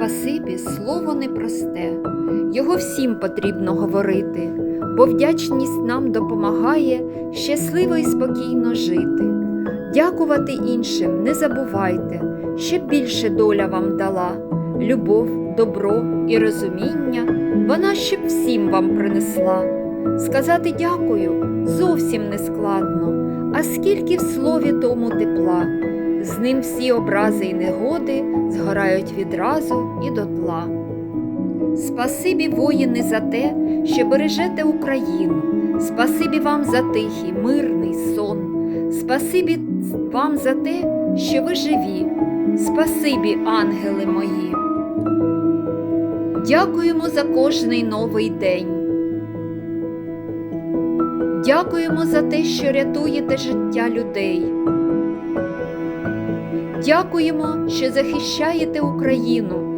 Спасибі слово непросте, його всім потрібно говорити, бо вдячність нам допомагає щасливо і спокійно жити. Дякувати іншим не забувайте, щоб більше доля вам дала. Любов, добро і розуміння вона щоб всім вам принесла. Сказати дякую зовсім не складно, а скільки в слові тому тепла. З ним всі образи й негоди згорають відразу і дотла. Спасибі, воїни, за те, що бережете Україну. Спасибі вам за тихий, мирний сон. Спасибі вам за те, що ви живі. Спасибі, ангели мої. Дякуємо за кожний новий день. Дякуємо за те, що рятуєте життя людей. Дякуємо, що захищаєте Україну.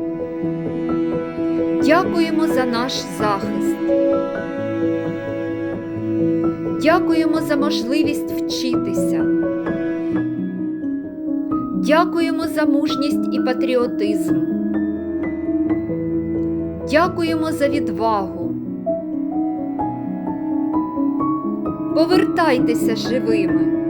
Дякуємо за наш захист. Дякуємо за можливість вчитися. Дякуємо за мужність і патріотизм. Дякуємо за відвагу. Повертайтеся живими.